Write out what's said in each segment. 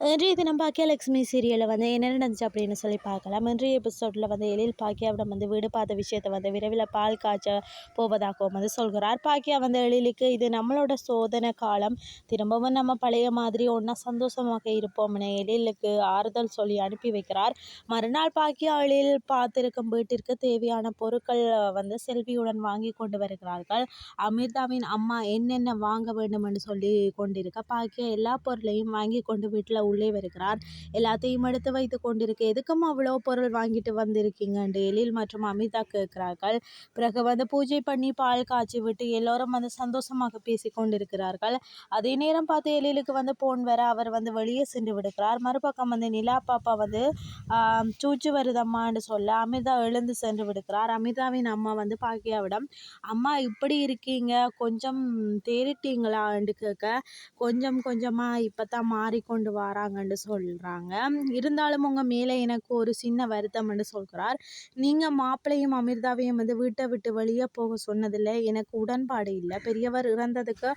இன்றைய தினம் பாக்கியலட்சுமி சீரியலில் வந்து என்ன நடந்துச்சு அப்படின்னு சொல்லி பார்க்கலாம். இன்றைய எபிசோடில் வந்து எழில் பாக்கியாவிடம் வந்து வீடு பார்த்த விஷயத்தை வந்து விரைவில் பால் காய்ச்ச போவதாகவும் வந்து சொல்கிறார். பாக்கியா வந்து எழிலுக்கு இது நம்மளோட சோதனை காலம். திரும்பவும் நம்ம பழைய மாதிரி ஒன்றா சந்தோஷமாக இருப்போம்னு எழிலுக்கு ஆறுதல் சொல்லி அனுப்பி வைக்கிறார். மறுநாள் பாக்கியா எழில் பார்த்திருக்கும் வீட்டிற்கு தேவையான பொருட்கள் வந்து செல்வியுடன் வாங்கி கொண்டு வருகிறார்கள். அமிர்தாவின் அம்மா என்னென்ன வாங்க வேண்டும் என்று சொல்லி கொண்டிருக்க பாக்கியா எல்லா பொருளையும் வாங்கி கொண்டு வீட்டில் உள்ளே வருகிறார். எல்லாத்தையும் எடுத்து வைத்து கொண்டிருக்க எதுக்கும் அவ்வளோ பொருள் வாங்கிட்டு வந்திருக்கீங்க? எழில் மற்றும் அமிதா கேட்கிறார்கள். பிறகு வந்து பூஜை பண்ணி பால் காய்ச்சி விட்டு எல்லோரும் வந்து சந்தோஷமாக பேசி கொண்டிருக்கிறார்கள். அதே நேரம் பார்த்து எழிலுக்கு வந்து போன் வர அவர் வந்து வெளியே சென்று விடுகிறார். மறுபக்கம் வந்து நிலா பாப்பா வந்து சூச்சு வருதம்மான்னு சொல்ல அமிதா எழுந்து சென்று விடுகிறார். அமிதாவின் அம்மா வந்து பாக்கியாவிடம் அம்மா இப்படி இருக்கீங்க கொஞ்சம் தேறிட்டீங்களான்னு கேட்க கொஞ்சம் கொஞ்சமாக இப்போ தான் மாறிக்கொண்டு வாரா வராங்கன்னு சொல்கிறாங்க இருந்தாலும் உங்கள் மேலே எனக்கு ஒரு சின்ன வருத்தம்னு சொல்கிறார் நீங்கள் மாப்பிள்ளையும் அமிர்தாவையும் வந்து வீட்டை விட்டு வெளியே போக சொன்னதில் எனக்கு உடன்பாடு இல்லை. பெரியவர் இறந்ததுக்கு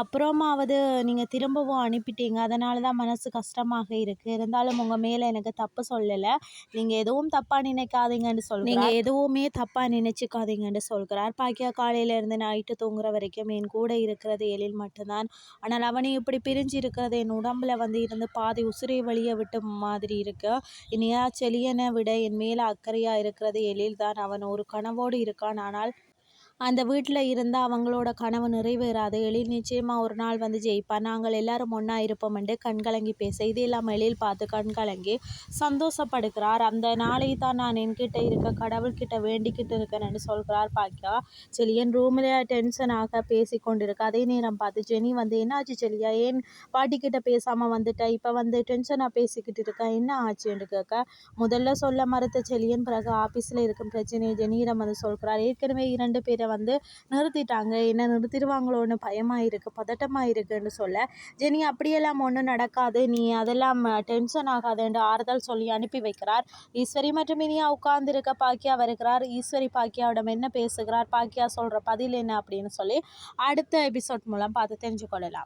அப்புறமாவது நீங்கள் திரும்பவும் அனுப்பிட்டீங்க. அதனால தான் மனசு கஷ்டமாக இருக்குது இருந்தாலும் உங்கள் மேலே எனக்கு தப்பு சொல்லலை. நீங்கள் எதுவும் தப்பாக நினைக்காதீங்கன்னு சொல் நீங்கள் எதுவுமே தப்பாக நினச்சிக்காதீங்கன்னு சொல்கிறார் பாக்கியா காலையிலேருந்து நைட்டு தூங்குற வரைக்கும் என் கூட இருக்கிறது எழில் மட்டும்தான். ஆனால் அவனை இப்படி பிரிஞ்சு இருக்கிறது என் உடம்புல வந்து இருந்து பா பாதி உசுரை வழிய விட்ட மாதிரி இருக்கு. இனியா செழியனை விட என் மேலே அக்கறையா இருக்கிறது எழில்தான். அவன் ஒரு கனவோடு இருக்கான். ஆனால் அந்த வீட்டில் இருந்தால் அவங்களோட கனவு நிறைவேறாது. எழில் நிச்சயமாக ஒரு நாள் வந்து ஜெயிப்பான் நாங்கள் எல்லாரும் ஒன்றா இருப்போம் கண்கலங்கி பேச இது இல்லாமல் எழில் பார்த்து கண்கலங்கி சந்தோஷப்படுகிறார். அந்த நாளை தான் நான் என்கிட்ட இருக்க கடவுள்கிட்ட வேண்டிக்கிட்டு இருக்கேன்னு சொல்கிறார் பாக்கியா செலியன் ரூமில் டென்ஷனாக பேசி கொண்டிருக்க அதே நேரம் பார்த்து ஜெனி வந்து என்னாச்சு செலியா? ஏன் பாட்டிக்கிட்ட பேசாமல் வந்துட்டேன் இப்போ வந்து டென்ஷனாக பேசிக்கிட்டு இருக்கேன் என்ன ஆச்சுன்னு கேட்க முதல்ல சொல்ல மறுத்த செலியன் பிறகு ஆஃபீஸில் இருக்கும் பிரச்சனையை ஜெனியிடம் வந்து சொல்கிறார். ஏற்கனவே இரண்டு பேரை வந்து நிறுத்திட்டாங்க. என்ன நிறுத்திடுவாங்களோன்னு பயமாக இருக்குது பதட்டமாக இருக்குன்னு சொல்ல ஜெனி அப்படியெல்லாம் ஒன்றும் நடக்காது. நீ அதெல்லாம் டென்ஷன் ஆகாதுன்னு ஆறுதல் சொல்லி அனுப்பி வைக்கிறார். ஈஸ்வரி மற்றும் இனியா உட்கார்ந்துருக்க பாக்கியா வருகிறார். ஈஸ்வரி பாக்கியாவிடம் என்ன பேசுகிறார்? பாக்கியா சொல்கிற பதில் என்ன? அப்படின்னு சொல்லி அடுத்த எபிசோட் மூலம் பார்த்து தெரிஞ்சுக்கொள்ளலாம்